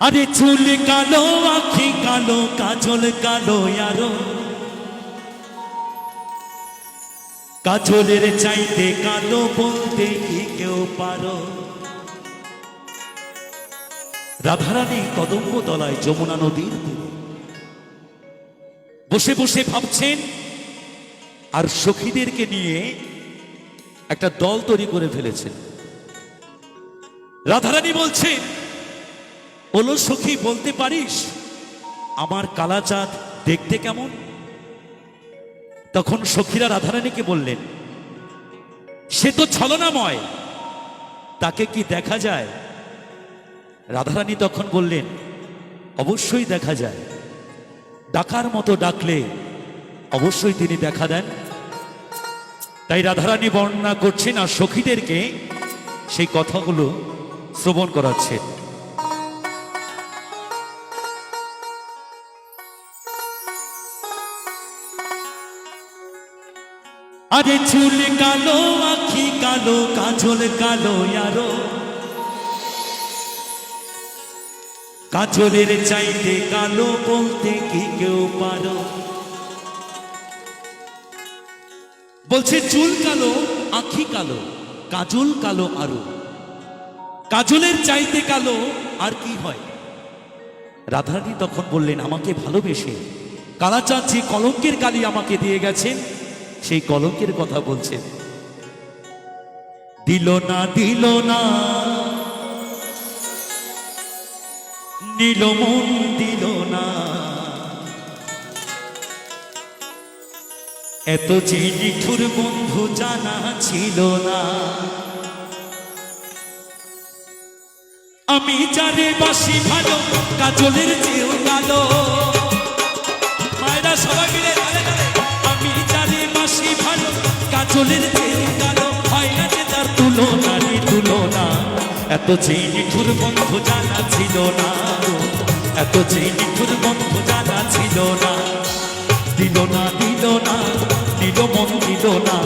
আরে চুল কালো, আখি কালো, কাজল কালো, আরও। কাজলের চাইতে কালো বলতে কি কেউ পারো? রাধারানী কদম্ব তলায় যমুনা নদীর বসে বসে ভাবছেন, আর সখীদেরকে নিয়ে একটা দল তৈরি করে ফেলেছেন। রাধারানী বলছেন ওলো সখী, বলতে পারিস? আমার কালাচাঁদ দেখতে কেমন? তখন সখীরা রাধারানীকে বললেন, সে তো ছলনাময়। তাকে কি দেখা যায়? রাধারানী তখন বললেন, অবশ্যই দেখা যায়। ডাকার মতো ডাকলে অবশ্যই তিনি দেখা দেন। তাই রাধারানী বর্ণনা করছেন আর সখীদেরকে সেই কথাগুলো শ্রবণ করাচ্ছেন। আরে চুল কালো, আখি কালো, কাজল কালো আরও কাজলের চাইতে কালো বলতে কি কেউ পারো? বলছে চুল কালো, আখি কালো, কাজল কালো আরও। কাজলের চাইতে কালো আর কি হয়? রাধারানী তখন বললেন, আমাকে ভালোবেসে। কালাচাঁদ যে কলঙ্কের কালি আমাকে দিয়ে গেছেন। সেই কলঙ্কের কথা বলছেন দিল না দিল না। নীল মন, দিল না। এত যে নিঠুর বন্ধু জানা ছিল না। আমি জানে বাসি ভালো, কাজলের চেয়েও কালো। কালো হয় না যে তার তুলনা তুলনা। এত যে নিঠুর বন্ধু জানা ছিল না। এত যে নিঠুর বন্ধু জানা ছিল না। দিল না দিল না, দিল মন দিল না।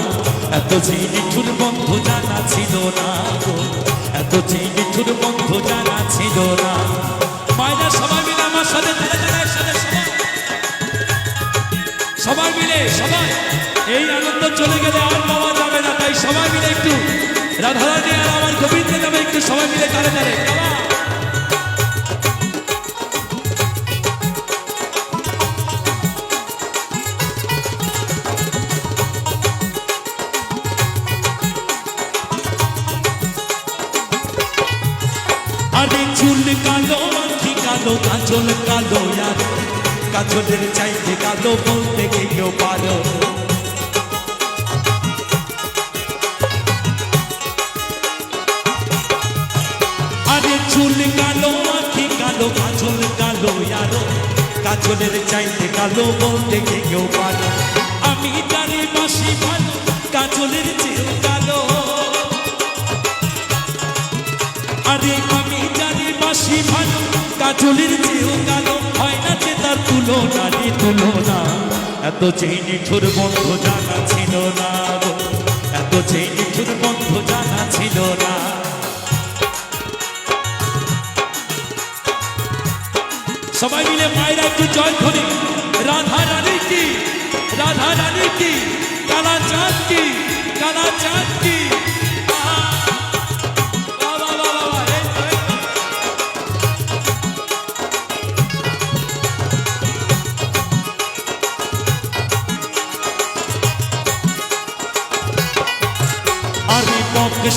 এত যে নিঠুর বন্ধু জানা ছিল না এত যে নিঠুর বন্ধু জানা ছিল না। চলে গেলে আর পাওয়া যাবে না। তাই সবাই মিলে একটু রাধারানী আর আমার গোবিন্দের নামে একটু সবাই মিলে আখি কালো, কাজল কালো কাজলের চাইতে কালো বলতে কেউ পারো। কাজলের চাইতে কালো বলতে কেউ পারো আমি জানি বাসি ভালো, কাজলের চেয়েও কালো। আরে আমি জানি বাসি ভালো, কাজলের চেয়েও কালো। হয় না যে তার তুলনা রে তুলনা, এত চেয়ে নিঠুর বন্ধ জানা ছিল না এত চেয়ে নিঠুর বন্ধ জানা ছিল না। সবাই মিলে মায়েরা একটু জয় ধরে রাধা রানী কি? রাধা রানী কি? কালা চাঁদ কি? কালা চাঁদ কি?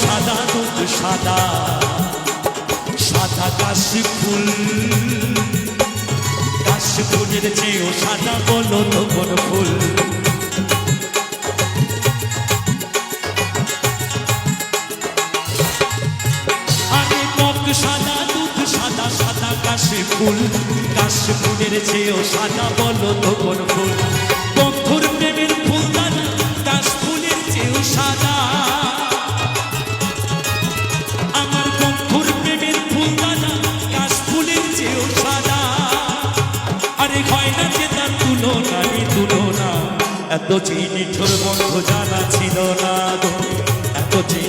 সাদা, দুধ সাদা সাদা কাশি ফুল। সাদা বলো তো কোন ফুল সাদা, দুধ সাদা সাদা কাশি ফুল। কাশি ফুলের চেয়েও সাদা বলো তো কোন ফুল। বন্ধুর প্রেমের ফুল দানা, কাশ ফুলের চেয়েও সাদা এত চিনি ঠোর বন্ধ জানা ছিল না গো। এত চিনি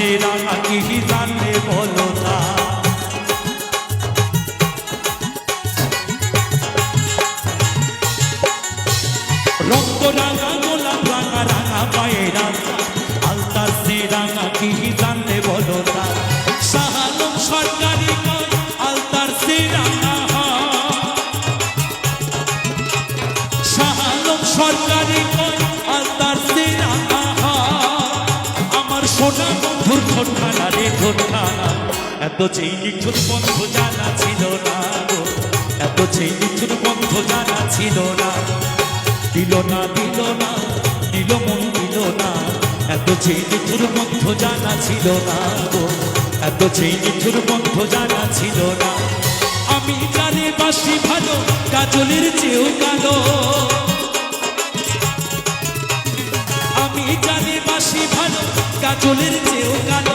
রাখি জানে বলো ঠোঁটখানা এত চেয়ে নিঠুর বন্ধ জানা ছিল না এত চেয়ে নিঠুর বন্ধ জানা ছিল না। দিল না দিল না, দিল মন দিল না। এত চেয়ে নিঠুর বন্ধ জানা ছিল না এত চেয়ে নিঠুর বন্ধ জানা ছিল না। আমি জানি বাসি ভালো, কাজলের চেয়েও কালো। আমি জানি বাসি ভালো, কাজলের চেয়েও কালো।